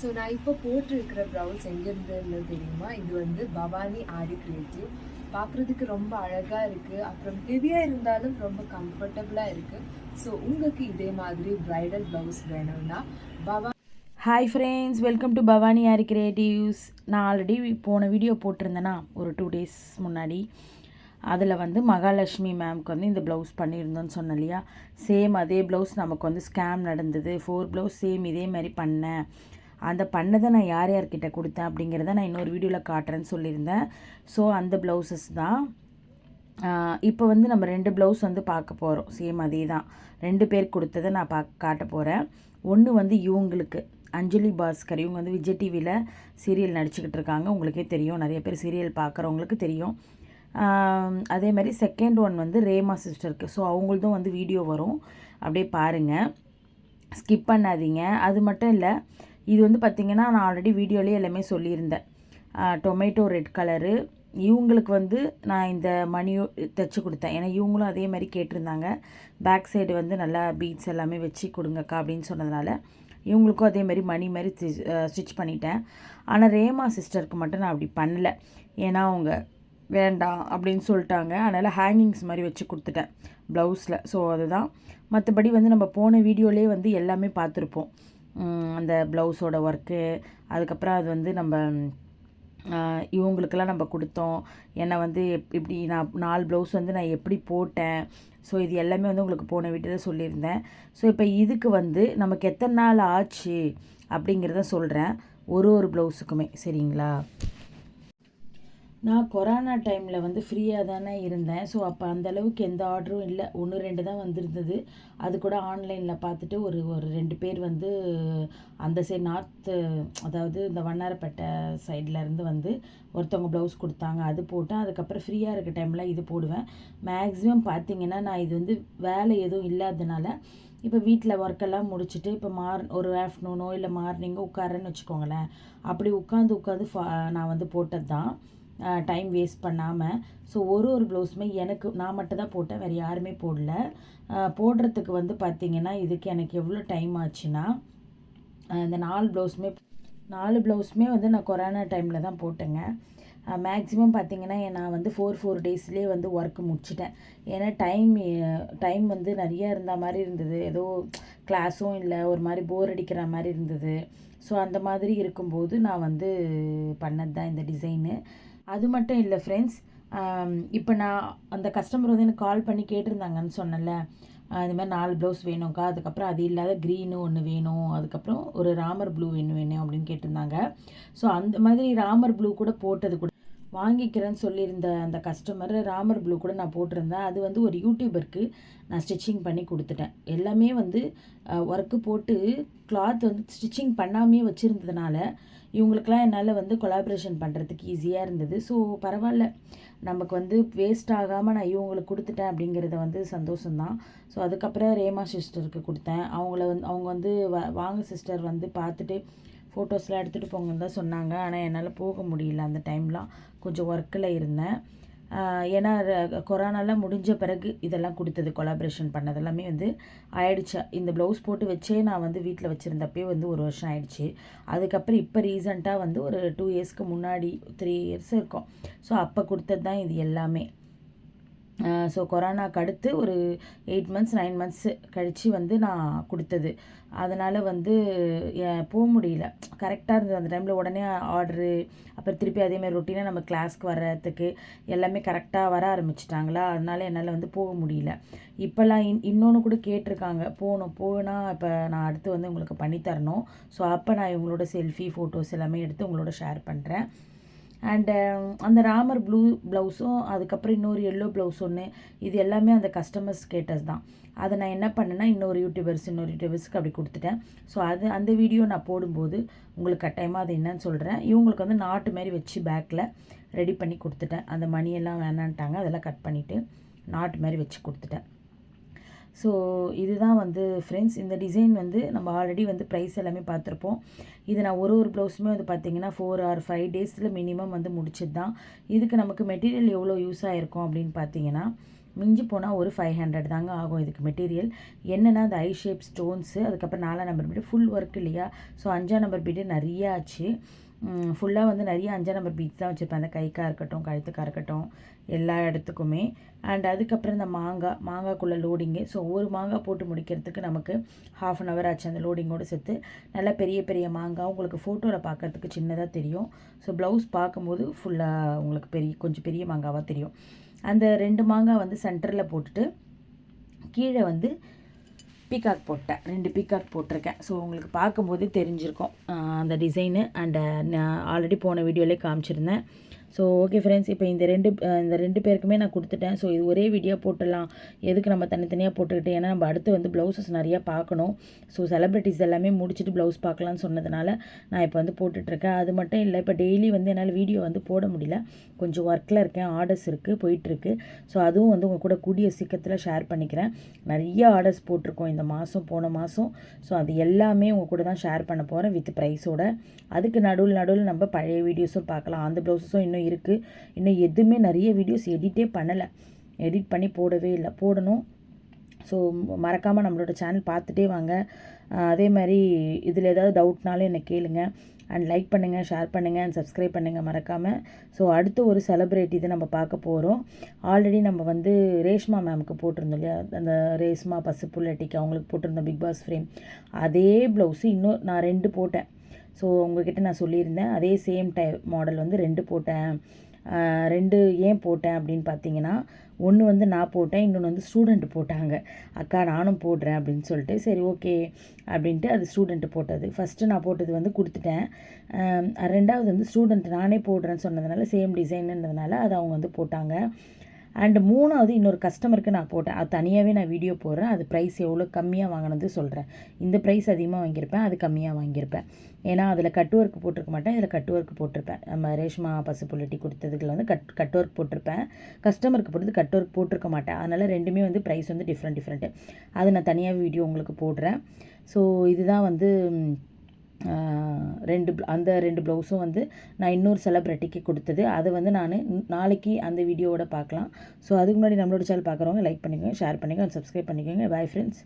So நான் இப்போ போட்டிருக்கிற ப்ளவுஸ் எங்கேருந்துன்னு தெரியுமா? இது வந்து பவானி ஆரி கிரியேட்டிவ் பார்க்குறதுக்கு ரொம்ப அழகாக இருக்குது அப்புறம் ஹெவியாக இருந்தாலும் ரொம்ப கம்ஃபர்டபுளாக இருக்குது ஸோ உங்களுக்கு இதே மாதிரி ப்ரைடல் ப்ளவுஸ் வேணும்னா பவா hi friends welcome to Bhavani Aari creatives நான் ஆல்ரெடி போன வீடியோ போட்டிருந்தேன்னா ஒரு டூ டேஸ் முன்னாடி. அதில் வந்து மகாலட்சுமி மேம்க்கு வந்து இந்த ப்ளவுஸ் பண்ணியிருந்தோன்னு சொன்னேன் இல்லையா? சேம் அதே ப்ளவுஸ் நமக்கு வந்து ஸ்கேம் நடந்தது. ஃபோர் ப்ளவுஸ் சேம் இதே மாதிரி பண்ணேன். அந்த பண்ணதை நான் யார் யார்கிட்ட கொடுத்தேன் அப்படிங்கிறத நான் இன்னொரு வீடியோவில் காட்டுறேன்னு சொல்லியிருந்தேன். ஸோ அந்த ப்ளவுசஸ் தான். இப்போ வந்து நம்ம ரெண்டு ப்ளவுஸ் வந்து பார்க்க போகிறோம் சேம் அதே தான். ரெண்டு பேர் கொடுத்ததை நான் பா காட்ட போகிறேன் ஒன்று வந்து இவங்களுக்கு அஞ்சலி பாஸ்கர். இவங்க வந்து விஜய் டிவியில் சீரியல் நடிச்சுக்கிட்டு இருக்காங்க. உங்களுக்கே தெரியும். நிறைய பேர் சீரியல் பார்க்குறவங்களுக்கு தெரியும். அதே மாதிரி செகண்ட் ஒன் வந்து ரேமா சிஸ்டருக்கு ஸோ அவங்களதும் வந்து வீடியோ வரும். அப்படியே பாருங்கள் ஸ்கிப் பண்ணாதீங்க. அது மட்டும் இல்லை இது வந்து பார்த்திங்கன்னா நான் ஆல்ரெடி வீடியோலேயே எல்லாமே சொல்லியிருந்தேன். டொமேட்டோ ரெட் கலரு இவங்களுக்கு வந்து நான் இந்த மணியோ தைச்சி கொடுத்தேன். ஏன்னா இவங்களும் அதே மாதிரி கேட்டிருந்தாங்க. பேக் சைடு வந்து நல்லா பீட்ஸ் எல்லாமே வச்சு கொடுங்கக்கா அப்படின்னு சொன்னதுனால இவங்களுக்கும் அதே மாதிரி மணி மாதிரி ஸ்டிச் பண்ணிட்டேன். ஆனால் ரேமா சிஸ்டருக்கு மட்டும் நான் அப்படி பண்ணல. ஏன்னா அவங்க வேண்டாம் அப்படின்னு சொல்லிட்டாங்க. அதனால் ஹேங்கிங்ஸ் மாதிரி வச்சு கொடுத்துட்டேன் ப்ளவுஸில் ஸோ அதுதான். மற்றபடி வந்து நம்ம போன வீடியோலேயே வந்து எல்லாமே பார்த்துருப்போம். அந்த ப்ளவுஸோட ஒர்க்கு அதுக்கப்புறம் அது வந்து நம்ம இவங்களுக்கெல்லாம் நம்ம கொடுத்தோம். என்னை வந்து எப் இப்படி நான் நாலு ப்ளவுஸ் வந்து நான் எப்படி போட்டேன். ஸோ இது எல்லாமே வந்து உங்களுக்கு போன வீட்டில் சொல்லியிருந்தேன். ஸோ இப்போ இதுக்கு வந்து நமக்கு எத்தனை நாள் ஆச்சு அப்படிங்கிறத சொல்கிறேன் ஒரு ஒரு ப்ளவுஸுக்குமே சரிங்களா? நான் கொரோனா டைமில் வந்து ஃப்ரீயாக தானே இருந்தேன். ஸோ அப்போ அந்த அளவுக்கு எந்த ஆர்டரும் இல்லை. ஒன்று ரெண்டு தான் வந்திருந்தது. அது கூட ஆன்லைனில் பார்த்துட்டு ஒரு ஒரு ரெண்டு பேர் வந்து அந்த சைடு நார்த்து அதாவது இந்த வண்ணாரப்பேட்டை சைடில் இருந்து வந்து ஒருத்தவங்க ப்ளவுஸ் கொடுத்தாங்க. அது போட்டேன். அதுக்கப்புறம் ஃப்ரீயாக இருக்க டைமில் இது போடுவேன். மேக்ஸிமம் பார்த்தீங்கன்னா நான் இது வந்து வேலை எதுவும் இல்லாததுனால இப்போ வீட்டில் ஒர்க்கெல்லாம் முடிச்சுட்டு இப்போ மார் ஒரு ஆஃப்டர்நூனோ இல்லை மார்னிங்கோ உட்காரேன்னு வச்சுக்கோங்களேன். அப்படி உட்காந்து உட்காந்து ஃபா நான் வந்து போட்டது தான் டைம் வேஸ்ட் பண்ணாமல் ஸோ ஒரு ஒரு ப்ளவுஸுமே எனக்கு நான் மட்டும் தான் போட்டேன் வேறு யாருமே போடல. போடுறதுக்கு வந்து பார்த்திங்கன்னா இதுக்கு எனக்கு எவ்வளோ டைம் ஆச்சுன்னா இந்த நாலு ப்ளவுஸுமே நாலு ப்ளவுஸுமே வந்து நான் கொரோனா டைமில் தான் போட்டேங்க. மேக்ஸிமம் பார்த்திங்கன்னா நான் வந்து ஃபோர் ஃபோர் டேஸ்லேயே வந்து ஒர்க்கு முடிச்சிட்டேன். ஏன்னா டைம் டைம் வந்து நிறையா இருந்த மாதிரி இருந்தது. ஏதோ கிளாஸும் இல்லை ஒரு மாதிரி போர் அடிக்கிற மாதிரி இருந்தது. ஸோ அந்த மாதிரி இருக்கும்போது நான் வந்து பண்ணது தான் இந்த டிசைனு அது மட்டும் இல்லை ஃப்ரெண்ட்ஸ் இப்போ நான் அந்த கஸ்டமர் வந்து எனக்கு கால் பண்ணி கேட்டிருந்தாங்கன்னு சொன்னேன்ல. ஆஹ் இந்த மாதிரி நாலு ப்ளவுஸ் வேணும்க்கா. அதுக்கப்புறம் அது இல்லாத க்ரீனு ஒன்று வேணும். அதுக்கப்புறம் ஒரு ராமர் ப்ளூ வேணும் வேணும் அப்படின்னு கேட்டிருந்தாங்க. ஸோ அந்த மாதிரி ராமர் ப்ளூ கூட போட்டது கூட வாங்கிக்கிறேன்னு சொல்லியிருந்த அந்த கஸ்டமர் ராமர் ப்ளூ கூட நான் போட்டிருந்தேன். அது வந்து ஒரு யூடியூபருக்கு நான் ஸ்டிச்சிங் பண்ணி கொடுத்துட்டேன். எல்லாமே வந்து ஒர்க்கு போட்டு கிளாத் வந்து ஸ்டிச்சிங் பண்ணாமே வச்சுருந்ததுனால இவங்களுக்கெல்லாம் என்னால் வந்து கொலாபரேஷன் பண்ணுறதுக்கு ஈஸியாக இருந்தது. ஸோ பரவாயில்ல. நமக்கு வந்து வேஸ்ட் ஆகாமல் நான் இவங்களுக்கு கொடுத்துட்டேன் அப்படிங்கிறத வந்து சந்தோஷம்தான். ஸோ அதுக்கப்புறம் ரேமா சிஸ்டருக்கு கொடுத்தேன். அவங்கள வந்து அவங்க வந்து வ- வாங்க சிஸ்டர் வந்து பார்த்துட்டு ஃபோட்டோஸ்லாம் எடுத்துகிட்டு போங்கன்னு தான் சொன்னாங்க. ஆனால் என்னால் போக முடியல. அந்த டைம்லாம் கொஞ்சம் ஒர்க்கில் இருந்தேன். ஏன்னா கொரோனாலாம் முடிஞ்ச பிறகு இதெல்லாம் கொடுத்தது கொலாபரேஷன் பண்ணது எல்லாமே வந்து ஆயிடுச்சு. இந்த ப்ளவுஸ் போட்டு வச்சே நான் வந்து வீட்டில் வச்சுருந்தப்பே வந்து ஒரு வருஷம் ஆயிடுச்சு. அதுக்கப்புறம் இப்போ ரீசண்டாக வந்து ஒரு டூ இயர்ஸ்க்கு முன்னாடி த்ரீ இயர்ஸ் இருக்கும். ஸோ அப்போ கொடுத்தது தான் இது எல்லாமே. ஸோ கொரோனாக்கு அடுத்து ஒரு எயிட் மந்த்ஸ் நைன் மந்த்ஸ் கழித்து வந்து நான் கொடுத்தது. அதனால் வந்து போக முடியல. கரெக்டாக இருந்தது அந்த டைமில் உடனே ஆர்டரு அப்புறம் திருப்பி அதேமாதிரி ரொட்டீனாக நம்ம கிளாஸ்க்கு வர்றதுக்கு எல்லாமே கரெக்டாக வர ஆரம்பிச்சிட்டாங்களா? அதனால என்னால் வந்து போக முடியல. இப்போல்லாம் இன் இன்னொன்று கூட கேட்டிருக்காங்க. போகணும் போனால் இப்போ நான் அடுத்து வந்து உங்களுக்கு பண்ணித்தரணும். ஸோ அப்போ நான் இவங்களோட செல்ஃபி ஃபோட்டோஸ் எல்லாமே எடுத்து உங்களோட ஷேர் பண்ணுறேன் அண்டு um, அந்த ராமர் ப்ளூ ப்ளவுஸும் அதுக்கப்புறம் இன்னொரு எல்லோ ப்ளவுஸ் ஒன்று இது எல்லாமே அந்த கஸ்டமர்ஸ் கேட்டஸ் தான். அதை நான் என்ன பண்ணேன்னா இன்னொரு யூடியூபர்ஸ் இன்னொரு யூடியூபர்ஸ்க்கு அப்படி கொடுத்துட்டேன். ஸோ அது அந்த வீடியோ நான் போடும்போது உங்களுக்கு கட்டாயமாக அது என்னன்னு சொல்கிறேன் இவங்களுக்கு வந்து நாட்டு மாதிரி வச்சு பேக்கில் ரெடி பண்ணி கொடுத்துட்டேன். அந்த மணியெல்லாம் வேணான்ட்டாங்க அதெல்லாம் கட் பண்ணிவிட்டு நாட்டு மாதிரி வச்சு கொடுத்துட்டேன். ஸோ இதுதான் வந்து ஃப்ரெண்ட்ஸ் இந்த டிசைன் வந்து நம்ம ஆல்ரெடி வந்து ப்ரைஸ் எல்லாமே பார்த்துருப்போம். இது நான் ஒரு ஒரு ப்ளவுஸுமே வந்து பார்த்தீங்கன்னா ஃபோர் ஆர் ஃபைவ் டேஸில் மினிமம் வந்து முடிச்சது தான் இதுக்கு நமக்கு மெட்டீரியல் எவ்வளோ யூஸ் ஆகிருக்கும் அப்படின்னு பார்த்தீங்கன்னா மிஞ்சி போனால் ஒரு ஃபைவ் ஹண்ட்ரட் தாங்க ஆகும் இதுக்கு மெட்டீரியல் என்னென்னா அந்த ஐ ஷேப் ஸ்டோன்ஸு அதுக்கப்புறம் நாலாம் நம்பர் பீடு ஃபுல் ஒர்க் இல்லையா? ஸோ அஞ்சாம் நம்பர் பீடு நிறையா ஆச்சு. ஃபுல்லாக வந்து நிறைய அஞ்சாம் நம்பர் பீட்ஸ் தான் வச்சுருப்பேன். அந்த கைக்காக இருக்கட்டும் கழுத்துக்காக இருக்கட்டும் எல்லா இடத்துக்குமே. அண்ட் அதுக்கப்புறம் இந்த மாங்காய் மாங்காய்க்குள்ளே லோடிங்கு ஸோ ஒரு மாங்காய் போட்டு முடிக்கிறதுக்கு நமக்கு ஹாஃப் அன் ஹவர் ஆச்சு அந்த லோடிங்கோடு சேர்த்து நல்லா பெரிய பெரிய மாங்காய் உங்களுக்கு ஃபோட்டோவில் பார்க்கறதுக்கு சின்னதாக தெரியும். ஸோ ப்ளவுஸ் பார்க்கும்போது ஃபுல்லாக உங்களுக்கு பெரிய கொஞ்சம் பெரிய மாங்காவாக தெரியும். அந்த ரெண்டு மாங்காய் வந்து சென்டரில் போட்டுட்டு கீழே வந்து பீகாக் போட்டேன் ரெண்டு பீகாக் போட்டிருக்கேன். ஸோ உங்களுக்கு பார்க்கும்போது தெரிஞ்சிருக்கும். அந்த டிசைனு அண்டு நான் ஆல்ரெடி போன வீடியோலேயே காமிச்சிருந்தேன். ஸோ ஓகே ஃப்ரெண்ட்ஸ் இப்போ இந்த ரெண்டு இந்த ரெண்டு பேருக்குமே நான் கொடுத்துட்டேன். ஸோ இது ஒரே வீடியோ போட்டுடலாம். எதுக்கு நம்ம தனித்தனியாக போட்டுக்கிட்டு? ஏன்னா நம்ம அடுத்து வந்து ப்ளவுசஸ் நிறையா பார்க்கணும். ஸோ செலிப்ரிட்டிஸ் எல்லாமே முடிச்சுட்டு ப்ளவுஸ் பார்க்கலான்னு சொன்னதுனால நான் இப்போ வந்து போட்டுட்ருக்கேன். அது மட்டும் இல்லை இப்போ டெய்லி வந்து என்னால் வீடியோ வந்து போட முடியல. கொஞ்சம் ஒர்க்கில் இருக்கேன். ஆர்டர்ஸ் இருக்குது போயிட்டுருக்கு ஸோ அதுவும் வந்து உங்கள் கூட கூடிய சீக்கிரத்தில் ஷேர் பண்ணிக்கிறேன். நிறைய ஆர்டர்ஸ் போட்டிருக்கோம் இந்த மாதம் போன மாதம் ஸோ அது எல்லாமே உங்கள் கூட தான் ஷேர் பண்ண போகிறேன் வித் ப்ரைஸோட அதுக்கு நடுவில் நடுவில் நம்ம பழைய வீடியோஸும் பார்க்கலாம். அந்த ப்ளவுஸஸும் இன்னும் இருக்குது இன்னும் எதுவுமே நிறைய வீடியோஸ் எடிட்டே பண்ணலை. எடிட் பண்ணி போடவே இல்லை. போடணும். ஸோ மறக்காமல் நம்மளோட சேனல் பார்த்துட்டே வாங்க. அதே மாதிரி இதில் ஏதாவது டவுட்னாலும் என்னை கேளுங்க. அண்ட் லைக் பண்ணுங்கள் ஷேர் பண்ணுங்கள் அண்ட் சப்ஸ்கிரைப் பண்ணுங்கள் மறக்காமல் ஸோ அடுத்து ஒரு செலிப்ரிட்டி இதை நம்ம பார்க்க போகிறோம் ஆல்ரெடி நம்ம வந்து ரேஷ்மா மேமுக்கு போட்டிருந்தோம் இல்லையா? அந்த ரேஷ்மா பசுப்புள்ளட்டிக்கு அவங்களுக்கு போட்டிருந்தோம் பிக் பாஸ் ஃப்ரேம் அதே ப்ளவுஸு இன்னும் நான் ரெண்டு போட்டேன். ஸோ உங்ககிட்ட நான் சொல்லியிருந்தேன். அதே சேம் டை மாடல் வந்து ரெண்டு போட்டேன். ரெண்டு ஏன் போட்டேன் அப்படின்னு பார்த்தீங்கன்னா ஒன்று வந்து நான் போட்டேன் இன்னொன்று வந்து ஸ்டூடெண்ட் போட்டாங்க. அக்கா நானும் போடுறேன் அப்படின்னு சொல்லிட்டு சரி ஓகே அப்படின்ட்டு அது ஸ்டூடெண்ட்டு போட்டது. ஃபஸ்ட்டு நான் போட்டது வந்து கொடுத்துட்டேன். ரெண்டாவது வந்து ஸ்டூடெண்ட் நானே போடுறேன்னு சொன்னதுனால சேம் டிசைனுன்றதுனால அதை அவங்க வந்து போட்டாங்க. அண்டு மூணாவது இன்னொரு கஸ்டமருக்கு நான் போட்டேன். அது தனியாகவே நான் வீடியோ போடுறேன். அது ப்ரைஸ் எவ்வளோ கம்மியாக வாங்கினது சொல்கிறேன் இந்த ப்ரைஸ் அதிகமாக வாங்கியிருப்பேன். அது கம்மியாக வாங்கியிருப்பேன். ஏன்னா அதில் கட் ஒர்க் போட்டிருக்க மாட்டேன். இதில் கட் ஒர்க் போட்டிருப்பேன். நம்ம ரேஷ்மா பசுப்புள்ளட்டி கொடுத்ததுக்குள்ள வந்து கட் கட் ஒர்க் போட்டிருப்பேன். கஸ்டமருக்கு போட்டது கட் ஒர்க் போட்டிருக்க மாட்டேன். அதனால் ரெண்டுமே வந்து ப்ரைஸ் வந்து டிஃப்ரெண்ட் டிஃப்ரெண்ட்டு அது நான் தனியாக வீடியோ உங்களுக்கு போடுறேன். ஸோ இதுதான் வந்து ரெண்டு அந்த ரெண்டு ப்ளவுஸும் வந்து நான் இன்னொரு செலப்ரிட்டிக்கு கொடுத்தது. அதை வந்து நான் நாளைக்கு அந்த வீடியோவோட பார்க்கலாம். ஸோ அதுக்கு முன்னாடி நம்மளோட சேனல் பார்க்குறவங்க லைக் பண்ணிக்கோங்க ஷேர் பண்ணிக்கோங்க சப்ஸ்கிரைப் பண்ணிக்கோங்க. Bye friends